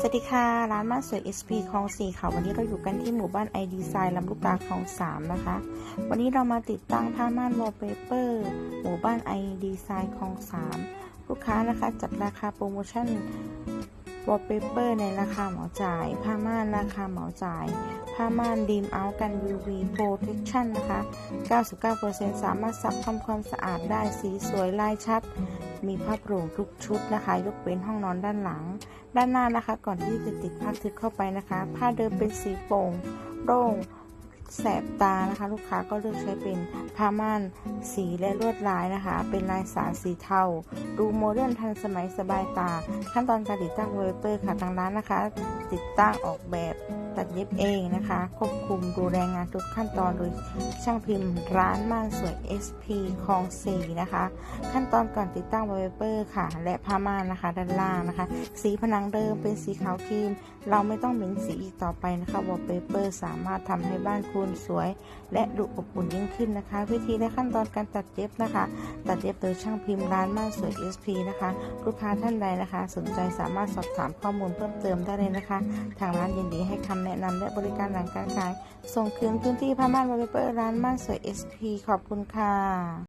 สวัสดีค่ะ ร้านม่านสวย SP คลองสี่ค่ะ วันนี้เราอยู่กันที่หมู่บ้านไอดีไซน์ลำลูกกาคลองสามนะคะ วันนี้เรามาติดตั้งผ้าม่านวอลเปเปอร์หมู่บ้านไอดีไซน์คลองสามลูกค้านะคะจัดราคาโปรโมชั่นวอลเปเปอร์ในราคาเหมาจ่าย ผ้าม่านราคาเหมาจ่าย ผ้าม่านดีมเอากัน UV Protection นะคะ 99%สามารถซักทำความสะอาดได้สีสวยลายชัด มีผ้าโปร่งทุกชุดนะคะ ยกเว้นห้องนอนด้านหลัง ด้านหน้านะคะ ก่อนที่จะติดผ้าทึบเข้าไปนะคะ ผ้าเดิมเป็นสีโปร่งโล่ง แสบตานะคะ ลูกค้าก็เลือกใช้เป็นผ้าม่านสีและลวดลายนะคะ เป็นลายสารสีเทา ดูโมเดิร์นทันสมัยสบายตา ขั้นตอนการติดตั้งเวเปอร์ค่ะทางร้านนะคะ ติดตั้งออกแบบตัดเย็บเองนะคะ ควบคุมดูแลงานทุกขั้นตอนโดยช่างพิมพ์ร้านม่านสวย SP คลองสี่นะคะ ขั้นตอนก่อนติดตั้งวอลเปเปอร์ค่ะ และผ้าม่านนะคะ ด้านล่างนะคะ สีผนังเดิมเป็นสีขาวครีม เราไม่ต้องเหม็นสีอีกต่อไปนะคะวอลเปเปอร์สามารถทำให้บ้านคุณสวย และดูอบอุ่นยิ่งขึ้นนะคะ วิธีและขั้นตอนการตัดเย็บนะคะ ตัดเย็บโดยช่างพิมพ์ร้านม่านสวย SP นะคะ ลูกค้าท่านใดนะคะ สนใจสามารถสอบถามข้อมูลเพิ่มเติมได้เลยนะคะ ทางร้านยินดีให้คำแนะนำและบริการหลังการขาย ส่งคืนพื้นที่ผ้าม่านวอลเปเปอร์ร้านม่านสวย SP ขอบคุณค่ะ